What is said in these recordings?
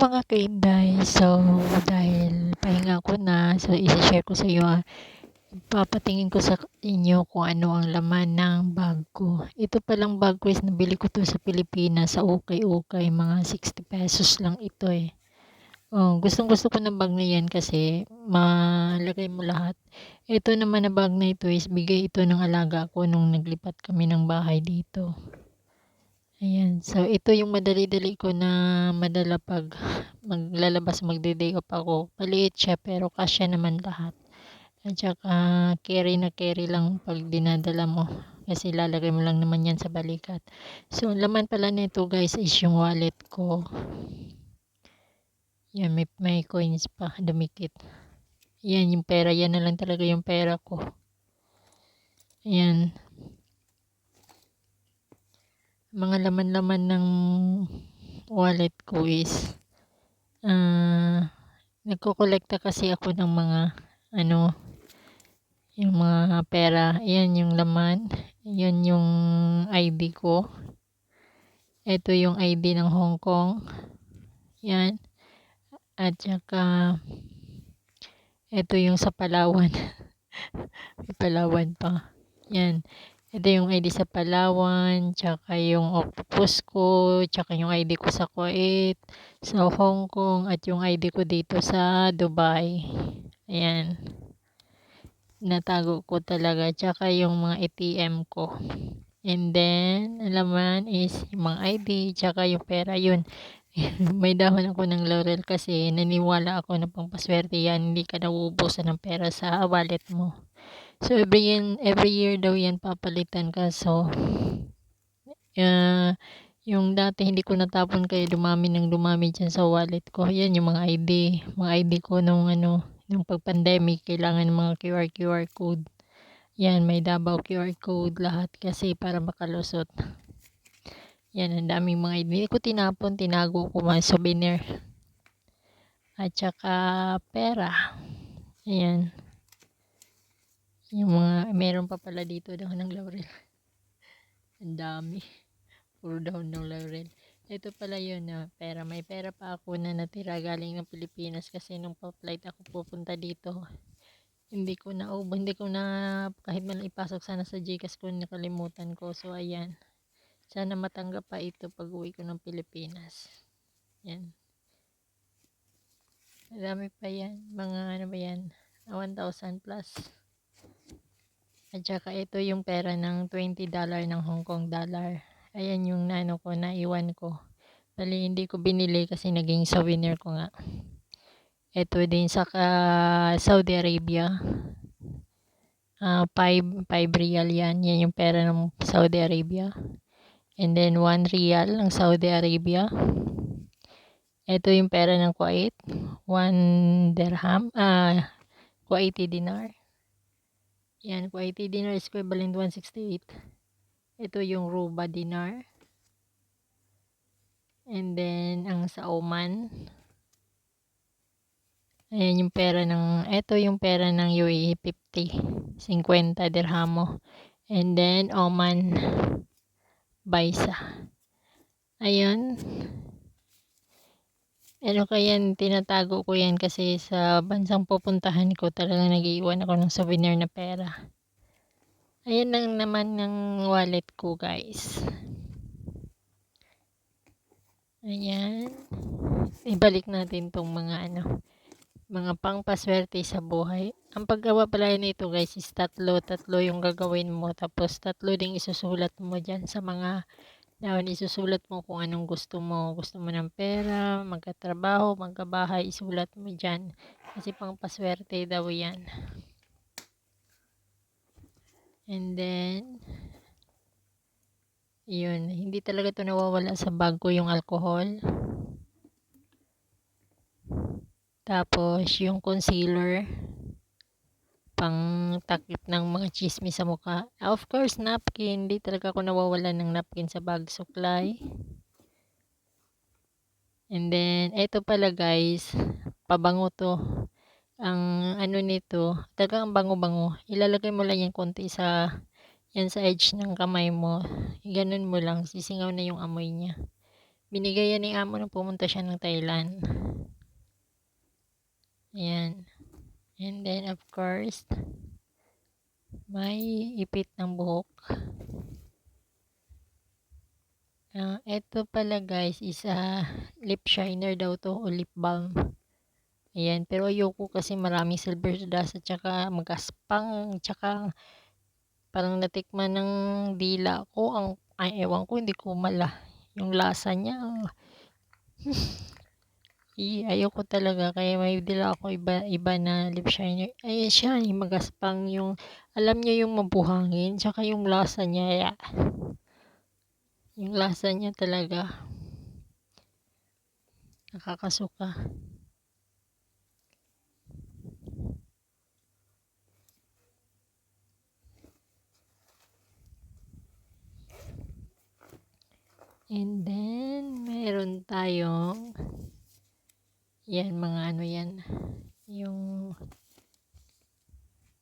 mga kainday, so dahil pahinga ko na, so isi-share ko sa iyo ah, papatingin ko sa inyo kung ano ang laman ng bag ko. Ito palang bag ko is nabili ko to sa Pilipinas sa ukay-ukay, mga 60 pesos lang ito eh. Oh, gustong gusto ko ng bag na yan kasi malagay mo lahat. Ito naman na bag na ito is bigay ito ng alaga ko nung naglipat kami ng bahay dito. Ayan. So, ito yung madali-dali ko na madala pag maglalabas, magde-day off ako. Maliit siya pero kasya naman lahat. At saka carry na carry lang pag dinadala mo. Kasi lalagay mo lang naman yan sa balikat. So, laman pala nito guys is yung wallet ko. Yan, may, may coins pa, dumikit. Yan, yung pera. Yan na lang talaga yung pera ko. Ayan mga laman-laman ng wallet ko is uh, nagkokolekta kasi ako ng mga ano yung mga pera. Yan yung laman yan yung ID ko. Ito yung ID ng Hong Kong. Yan. At saka ito yung sa Palawan. Palawan pa. Yan ito yung ID sa Palawan, tsaka yung octopus ko, tsaka yung ID ko sa Kuwait, sa Hong Kong, at yung ID ko dito sa Dubai. Ayan. Natago ko talaga. Tsaka yung mga ATM ko. And then, alaman is yung mga ID, tsaka yung pera yun. May dahon ako ng laurel kasi naniwala ako na pampaswerte yan. Hindi ka nauubusan ng pera sa wallet mo. So, every year, every year daw yan papalitan ka. So, uh, yung dati hindi ko natapon kaya dumami ng dumami dyan sa wallet ko. Yan yung mga ID. Mga ID ko nung ano, nung pag-pandemic, kailangan ng mga QR, QR code. Yan, may Davao QR code lahat kasi para makalusot. Yan, ang daming mga ID. Ko tinapon, tinago ko mga souvenir. At saka pera. Ayan. Yung mga, meron pa pala dito daw ng laurel. Ang dami. Puro dahon ng laurel. Ito pala yun na pera. May pera pa ako na natira galing ng Pilipinas kasi nung pa-flight ako pupunta dito. Hindi ko na, oh, hindi ko na kahit man ipasok sana sa Gcash ko nakalimutan ko. So ayan. Sana matanggap pa ito pag uwi ko ng Pilipinas. Yan. Madami pa yan. Mga ano ba yan? 1,000 plus. At saka ito yung pera ng 20 dollar ng Hong Kong dollar. Ayan yung nano ko, naiwan ko. Bali, hindi ko binili kasi naging souvenir ko nga. Ito din sa uh, Saudi Arabia. Uh, 5, 5 real yan. Yan yung pera ng Saudi Arabia. And then 1 real ng Saudi Arabia. Ito yung pera ng Kuwait. 1 dirham. Uh, Kuwaiti dinar. Yan, Kuwaiti dinar is equivalent 168. Ito yung Ruba dinar. And then, ang sa Oman. Ayan yung pera ng, ito yung pera ng UAE 50. 50 dirhamo. And then, Oman Baisa. Ayun. Ano kaya tinatago ko yan kasi sa bansang pupuntahan ko talaga nag-iwan ako ng souvenir na pera. Ayan lang naman ng wallet ko guys. Ayan. Ibalik natin tong mga ano, mga pangpaswerte sa buhay. Ang paggawa pala nito guys is tatlo, tatlo yung gagawin mo. Tapos tatlo ding isusulat mo dyan sa mga dapat isusulat mo kung anong gusto mo. Gusto mo ng pera, magkatrabaho, magkabahay, isulat mo dyan. Kasi pang paswerte daw yan. And then, yun, hindi talaga to nawawala sa bag ko yung alcohol. Tapos, yung concealer pang takip ng mga chismis sa mukha. Of course, napkin. Hindi talaga ako nawawalan ng napkin sa bag supply. And then, ito pala guys, pabango to. Ang ano nito, talagang bango-bango. Ilalagay mo lang yan konti sa, yan sa edge ng kamay mo. Ganun mo lang, sisingaw na yung amoy niya. Binigay yan ni amo nung pumunta siya ng Thailand. Ayan. And then, of course, may ipit ng buhok. Ah, eto pala guys, isa lip shiner daw to o lip balm. Ayan, pero ayoko kasi maraming silver dust at saka magaspang, at saka parang natikman ng dila ko, ang, ay ewan ko, hindi ko mala. Yung lasa niya, i, ayoko talaga, kaya may dila ako iba, iba na lip shiner. Ay siya, yung magaspang, yung, alam niyo yung mabuhangin, tsaka yung lasa niya, yung lasa niya talaga, nakakasuka. And then, meron tayong, yan, mga ano yan, yung,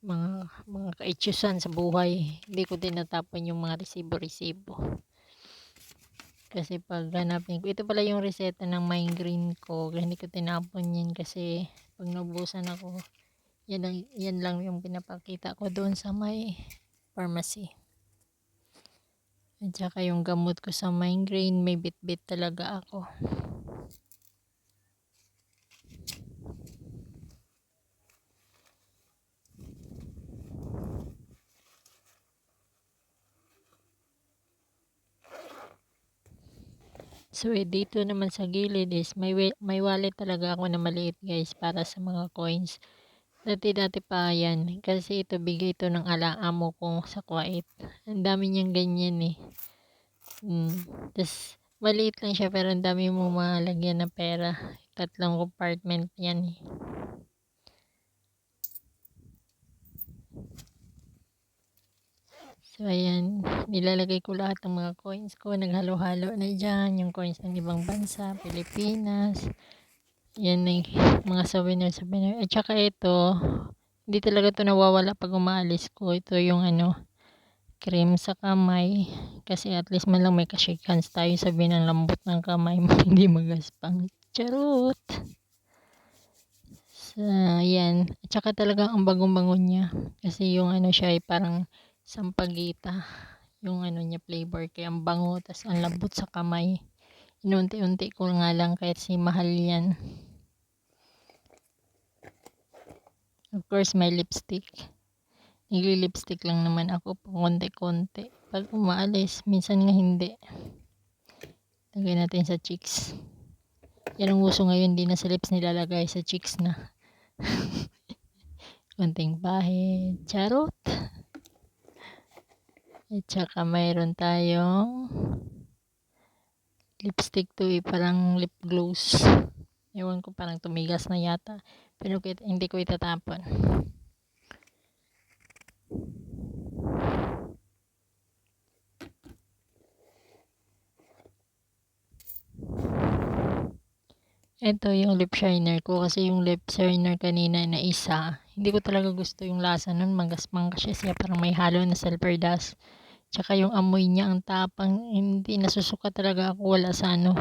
mga, mga kaitsusan sa buhay. Hindi ko tinatapon yung mga resibo-resibo. Kasi pag hanapin ko, ito pala yung reseta ng migraine ko. Hindi ko tinapon yan kasi pag naubusan ako, yan lang, yan lang yung pinapakita ko doon sa may pharmacy. At saka yung gamot ko sa migraine, may bit-bit talaga ako. So, eh, dito naman sa gilid is may, may wallet talaga ako na maliit guys para sa mga coins. Dati-dati pa yan. Kasi ito bigay ito ng ala amo ko sa Kuwait. Ang dami niyang ganyan eh. Mm. Tapos, maliit lang siya pero ang dami mo malagyan ng pera. Tatlong compartment yan eh. So, ayan. Nilalagay ko lahat ng mga coins ko. Naghalo-halo na dyan. Yung coins ng ibang bansa, Pilipinas. Yan ay mga souvenir-souvenir. At saka ito, hindi talaga ito nawawala pag umaalis ko. Ito yung ano, cream sa kamay. Kasi at least man lang may ka-shake hands tayo. Sabihin ang lambot ng kamay mo. hindi magaspang. Charot! So, yan. At saka talaga ang bagong-bangon niya. Kasi yung ano siya ay parang sampagita. Yung ano niya flavor. Kaya ang bango. Tapos ang lambot sa kamay. Inunti-unti ko nga lang kahit si mahal yan. Of course, may lipstick. Nagli-lipstick lang naman ako konti-konti. Pag umaalis, minsan nga hindi. Lagay natin sa cheeks. Yan ang uso ngayon, di na sa lips nilalagay sa cheeks na. Konting pahid. Charot. At saka mayroon tayong lipstick to eh, parang lip gloss. Ewan ko, parang tumigas na yata. Pero hindi ko itatapon. Ito yung lip shiner ko kasi yung lip shiner kanina na isa, hindi ko talaga gusto yung lasa nun. Manggas-mangga siya siya parang may halo na sulfur dust. Tsaka yung amoy niya ang tapang, hindi nasusuka talaga ako wala sa ano.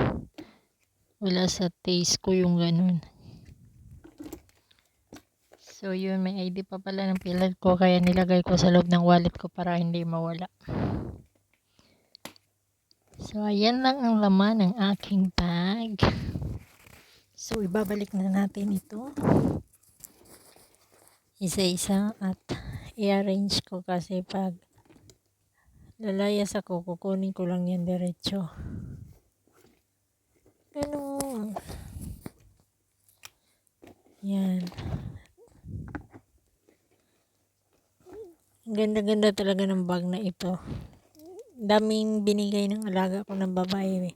Wala sa taste ko yung ganun. So yun, may ID pa pala ng pilad ko kaya nilagay ko sa loob ng wallet ko para hindi mawala. So ayan lang ang laman ng aking bag. So ibabalik na natin ito. Isa-isa at i-arrange ko kasi pag lalayas ako, kukunin ko lang yan diretso. Ganun. Yan. Ganda-ganda talaga ng bag na ito. Daming binigay ng alaga ko ng babae. eh.